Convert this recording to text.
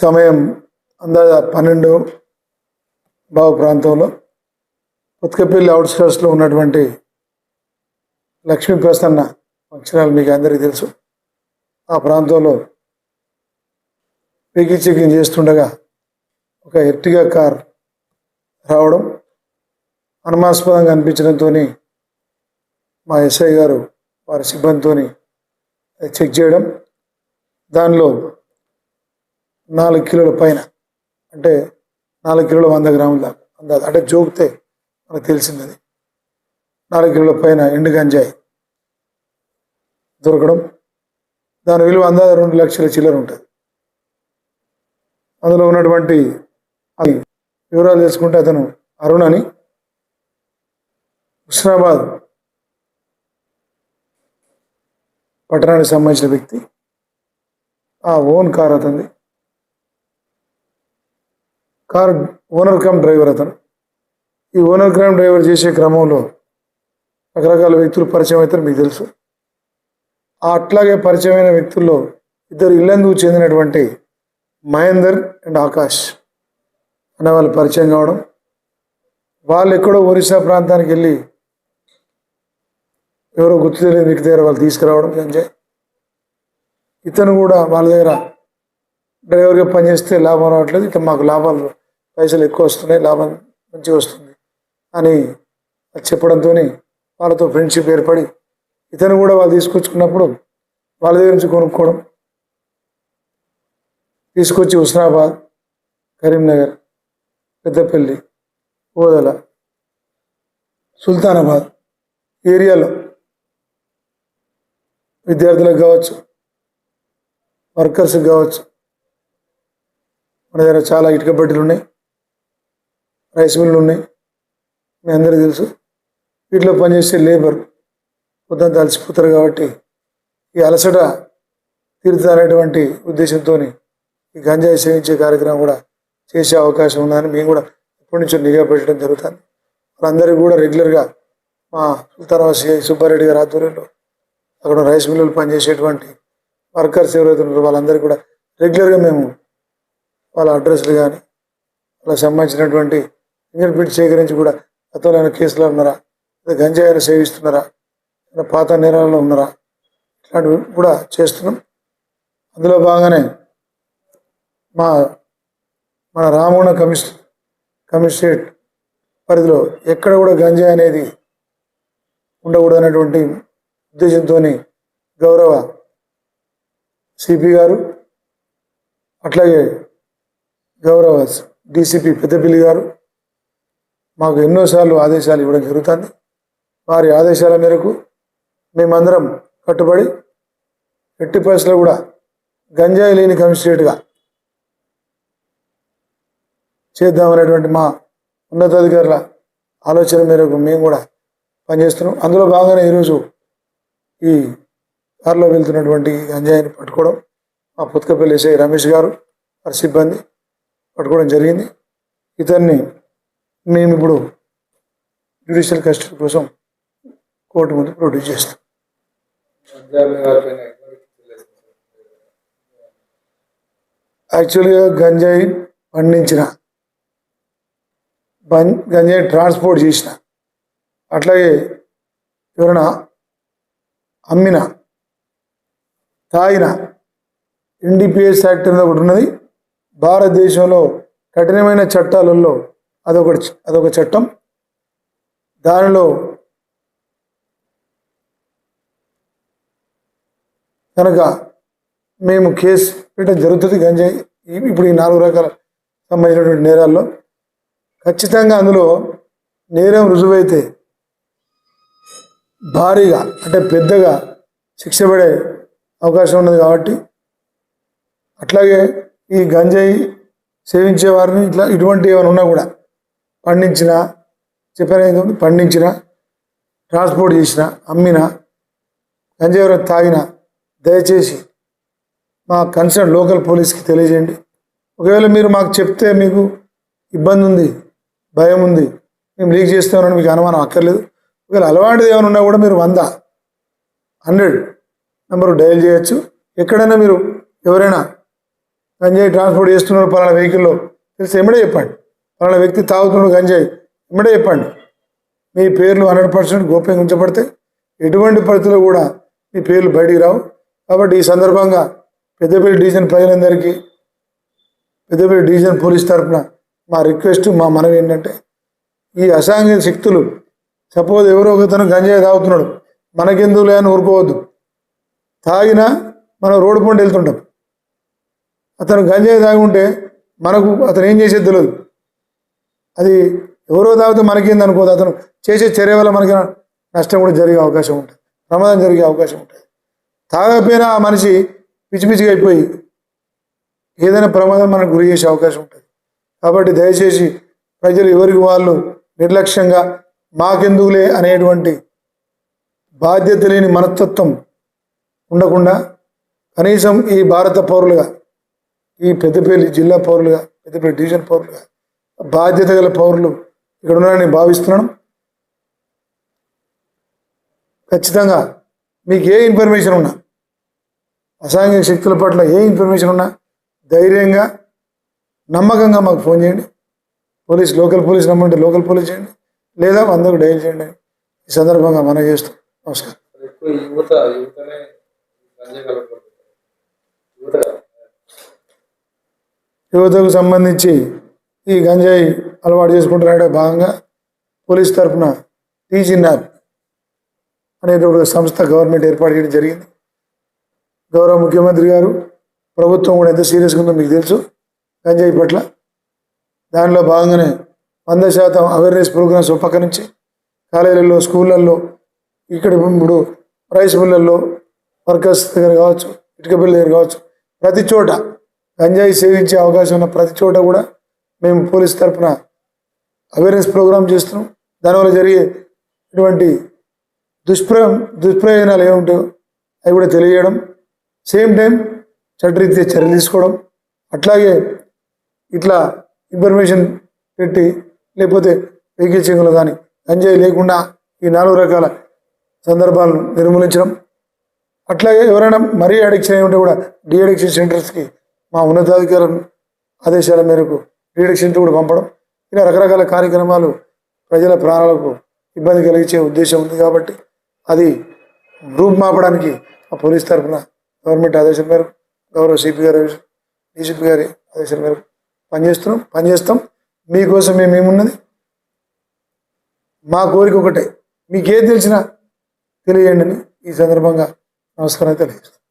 సమయం అందాజ పన్నెండు బావు ప్రాంతంలో ఉత్కపల్లి అవుట్స్కర్ట్స్లో ఉన్నటువంటి లక్ష్మీ ప్రసన్న ఫంక్షన్ మీకు అందరికీ తెలుసు. ఆ ప్రాంతంలో పీకి చెకింగ్ చేస్తుండగా ఒక ఎర్టిగా కార్ రావడం అనుమానాస్పదంగా అనిపించడంతో మా ఎస్ఐ గారు వారి సిబ్బందితో చెక్ చేయడం. దానిలో నాలుగు కిలోల పైన అంటే నాలుగు కిలోల వంద గ్రాముల దాకా. అందాజ అంటే జోకితే మనకు తెలిసింది అది నాలుగు కిలోల పైన ఎండు గంజాయి దొరకడం దాని విలువ అందాజ రెండు లక్షల చిల్లర ఉంటుంది. అందులో ఉన్నటువంటి అది వివరాలు తెలుసుకుంటే అతను అరుణ్ అని. హుస్నాబాద్ పట్టణానికి సంబంధించిన వ్యక్తి. ఆ ఓన్ కార్ అతంది కార్ ఓనర్ కమ్ డ్రైవర్ అతను. ఈ ఓనర్ క్రమ్ డ్రైవర్ చేసే క్రమంలో రకరకాల వ్యక్తులు పరిచయం అవుతారు మీకు తెలుసు. అట్లాగే పరిచయమైన వ్యక్తుల్లో ఇద్దరు ఇల్లందుకు చెందినటువంటి మహేందర్ అండ్ ఆకాష్ అనే వాళ్ళు పరిచయం కావడం. వాళ్ళు ఎక్కడో ఒరిస్సా ప్రాంతానికి వెళ్ళి ఎవరో గుర్తు తెలియని వ్యక్తి దగ్గర వాళ్ళు తీసుకురావడం. సంజయ్ ఇతను కూడా వాళ్ళ దగ్గర డ్రైవర్గా పనిచేస్తే లాభం రావట్లేదు. ఇక మాకు లాభాలు పైసలు ఎక్కువ వస్తున్నాయి లాభం మంచిగా వస్తుంది అని చెప్పడంతో వాళ్ళతో ఫ్రెండ్షిప్ ఏర్పడి ఇతను కూడా వాళ్ళు తీసుకొచ్చుకున్నప్పుడు వాళ్ళ దగ్గర నుంచి కొనుక్కోవడం. తీసుకొచ్చి హుస్నాబాద్ కరీంనగర్ పెద్దపల్లి ఓదల సుల్తానాబాద్ ఏరియాలో విద్యార్థులకు కావచ్చు వర్కర్స్కి కావచ్చు మన దగ్గర చాలా ఇటుక బట్టలు ఉన్నాయి. రైస్ మిల్లు ఉన్నాయి. మీ అందరికీ తెలుసు. వీటిలో పనిచేసే లేబర్ పొద్దున్న అలసిపోతారు కాబట్టి ఈ అలసట తీరుతారనేటువంటి ఉద్దేశంతో ఈ గంజాయి సేవించే కార్యక్రమం కూడా చేసే అవకాశం ఉందని మేము కూడా ఎప్పటి నుంచో నిఘా పెట్టడం జరుగుతుంది. వాళ్ళందరికీ కూడా రెగ్యులర్గా మా సుల్తానవాసి సిఐ సుబ్బారెడ్డి గారి ఆధ్వర్యంలో అక్కడ రైస్ మిల్లులు పనిచేసేటువంటి వర్కర్స్ ఎవరైతే ఉన్నారో వాళ్ళందరికీ కూడా రెగ్యులర్గా మేము వాళ్ళ అడ్రస్లు కానీ వాళ్ళకి సంబంధించినటువంటి ఫింగర్ ప్రింట్ సేకరించి కూడా గతంలో ఏమైనా కేసులు ఉన్నారా? లేదా గంజాయిని సేవిస్తున్నారా? లేదా పాత నేరాలలో ఉన్నారా? ఇట్లాంటివి కూడా చేస్తున్నాం. అందులో భాగంగానే మా మన రామగుణ కమిషన్ కమిషనరేట్ పరిధిలో ఎక్కడ కూడా గంజాయి అనేది ఉండకూడదు అనేటువంటి ఉద్దేశంతో గౌరవ సిపి గారు అట్లాగే గౌరవ డీసీపీ పెద్దపల్లి గారు మాకు ఎన్నోసార్లు ఆదేశాలు ఇవ్వడం జరుగుతుంది. వారి ఆదేశాల మేరకు మేమందరం కట్టుబడి ఎట్టి పరిస్థితుల్లో కూడా గంజాయి లేని కమిషనరేట్గా చేద్దామనేటువంటి మా ఉన్నతాధికారుల ఆలోచన మేరకు మేము కూడా పనిచేస్తున్నాం. అందులో భాగంగానే ఈరోజు ఈ కారులో వెళ్తున్నటువంటి గంజాయిని పట్టుకోవడం మా పుత్కపల్లి ఎస్ఐ రమేష్ గారు వారి సిబ్బంది పట్టుకోవడం జరిగింది. ఇతన్ని మేము ఇప్పుడు జ్యుడిషియల్ కస్టడీ కోసం కోర్టు ముందు ప్రొడ్యూస్ చేస్తాం. యాక్చువల్గా గంజాయి పండించిన గంజాయి ట్రాన్స్పోర్ట్ చేసిన అట్లాగే ఎవరైనా అమ్మిన తాగిన ఎన్డీపీఎస్ యాక్ట్ అనేది ఒకటి ఉన్నది. భారతదేశంలో కఠినమైన చట్టాలలో అదొకటి అదొక చట్టం. దానిలో కనుక మేము కేసు పెట్టడం జరుగుతుంది. గంజాయి ఇప్పుడు ఈ నాలుగు రకాల సంబంధించినటువంటి నేరాల్లో ఖచ్చితంగా అందులో నేరం రుజువైతే భారీగా అంటే పెద్దగా శిక్ష పడే అవకాశం ఉన్నది కాబట్టి అట్లాగే ఈ గంజాయి సేవించే వారిని ఇట్లా ఇటువంటి ఏమైనా ఉన్నా కూడా పండించిన చెప్పాను పండించిన ట్రాన్స్పోర్ట్ చేసిన అమ్మిన గంజాయి ఎవరైనా తాగిన దయచేసి మా కన్సర్న్ లోకల్ పోలీస్కి తెలియజేయండి. ఒకవేళ మీరు మాకు చెప్తే మీకు ఇబ్బంది ఉంది భయం ఉంది మేము లీక్ చేస్తామని మీకు అనుమానం అక్కర్లేదు. ఒకవేళ అలవాటుది ఏమైనా ఉన్నా కూడా మీరు వంద హండ్రెడ్ నెంబర్ డయల్ చేయొచ్చు. ఎక్కడైనా మీరు ఎవరైనా గంజాయి ట్రాన్స్పోర్ట్ చేస్తున్నారు పలానా వెహికల్లో. తెలిసి ఎమ్మడే చెప్పండి. పలానా వ్యక్తి తాగుతున్నాడు గంజాయి ఎమ్మడే చెప్పండి. మీ పేర్లు హండ్రెడ్ పర్సెంట్ గోప్యంగా ఉంచబడితే ఎటువంటి పరిస్థితుల్లో కూడా మీ పేర్లు బయటికి రావు. కాబట్టి ఈ సందర్భంగా పెద్దపల్లి డివిజన్ ప్రజలందరికీ పెద్దపల్లి డివిజన్ పోలీస్ తరఫున మా రిక్వెస్ట్ మా మనవి ఏంటంటే ఈ అసాంఘిక శక్తులు సపోజ్ ఎవరో ఒకతను గంజాయి తాగుతున్నాడు. మనకెందుకు లేని ఊరుకోవద్దు. తాగినా మనం రోడ్డు పండు వెళ్తుంటాం. అతను గంజాయి తాగి ఉంటే మనకు అతను ఏం చేసేది తెలియదు అది ఎవరో తాగితే మనకేంది అనుకోదు అతను చేసే చర్య వల్ల మనకి నష్టం కూడా జరిగే అవకాశం ఉంటుంది. ప్రమాదం జరిగే అవకాశం ఉంటుంది. తాగకపోయినా ఆ మనిషి పిచ్చి పిచ్చిగా అయిపోయి ఏదైనా ప్రమాదం మనకు గురి చేసే అవకాశం ఉంటుంది. కాబట్టి దయచేసి ప్రజలు ఎవరికి వాళ్ళు నిర్లక్ష్యంగా మాకెందుకులే అనేటువంటి బాధ్యత లేని మనస్తత్వం ఉండకుండా కనీసం ఈ భారత పౌరులుగా ఈ పెద్దపల్లి జిల్లా పౌరులుగా పెద్దపల్లి డివిజన్ పౌరులుగా బాధ్యత గల పౌరులు ఇక్కడ ఉన్నారని భావిస్తున్నాను. ఖచ్చితంగా మీకు ఏ ఇన్ఫర్మేషన్ ఉన్నా అసాంఘిక శక్తుల పట్ల ఏ ఇన్ఫర్మేషన్ ఉన్నా ధైర్యంగా నమ్మకంగా మాకు ఫోన్ చేయండి. పోలీస్ లోకల్ పోలీస్ నమ్మంటే లోకల్ పోలీస్ చేయండి. లేదా అందరూ డైల్ చేయండి. ఈ సందర్భంగా మనం చేస్తాం. నమస్కారం. యువతకు సంబంధించి ఈ గంజాయి అలవాటు చేసుకుంటున్నాడే భాగంగా పోలీస్ తరఫున టీజీనాప్ అనేటువంటి ఒక సంస్థ గవర్నమెంట్ ఏర్పాటు చేయడం జరిగింది. గౌరవ ముఖ్యమంత్రి గారు ప్రభుత్వం కూడా ఎంత సీరియస్గా ఉందో మీకు తెలుసు. గంజాయి పట్ల దానిలో భాగంగానే వంద శాతం అవేర్నెస్ ప్రోగ్రామ్స్ ఒక పక్క నుంచి కాలేజీలలో స్కూళ్ళల్లో ఇక్కడ ఇప్పుడు రైస్ మిల్లల్లో వర్కర్స్ దగ్గర కావచ్చు ఇటుక బిల్ దగ్గర కావచ్చు ప్రతి చోట గంజాయి సేవించే అవకాశం ఉన్న ప్రతి చోట కూడా మేము పోలీస్ తరఫున అవేర్నెస్ ప్రోగ్రామ్ చేస్తున్నాం. దానివల్ల జరిగే ఇటువంటి దుష్ప్ర దుష్ప్రయోజనాలు ఏముంటాయో అవి కూడా తెలియజేయడం. సేమ్ టైం చట్టరీత్యా చర్య తీసుకోవడం. అట్లాగే ఇట్లా ఇన్ఫర్మేషన్ పెట్టి లేకపోతే వెహికల్ చెంగులు కానీ గంజాయి లేకుండా ఈ నాలుగు రకాల సందర్భాలను నిర్మూలించడం. అట్లాగే ఎవరైనా మరీ అడిక్షన్ అయి ఉంటే కూడా డీ అడిక్షన్ సెంటర్స్కి మా ఉన్నతాధికారుల ఆదేశాల మేరకు డీ కూడా పంపడం. ఇలా రకరకాల కార్యక్రమాలు ప్రజల ప్రాణాలకు ఇబ్బంది కలిగించే ఉద్దేశం ఉంది కాబట్టి అది రూపు మాపడానికి ఆ పోలీస్ తరఫున గవర్నమెంట్ ఆదేశం మేరకు గౌరవ సిపి గారి డీసీపీ గారి ఆదేశం మేరకు పనిచేస్తున్నాం పనిచేస్తాం. మీకోసం మేమేమున్నది మా కోరిక ఒకటే. మీకేం తెలిసినా తెలియజేయండి అని ఈ సందర్భంగా నమస్కారం తెలియజేస్తాం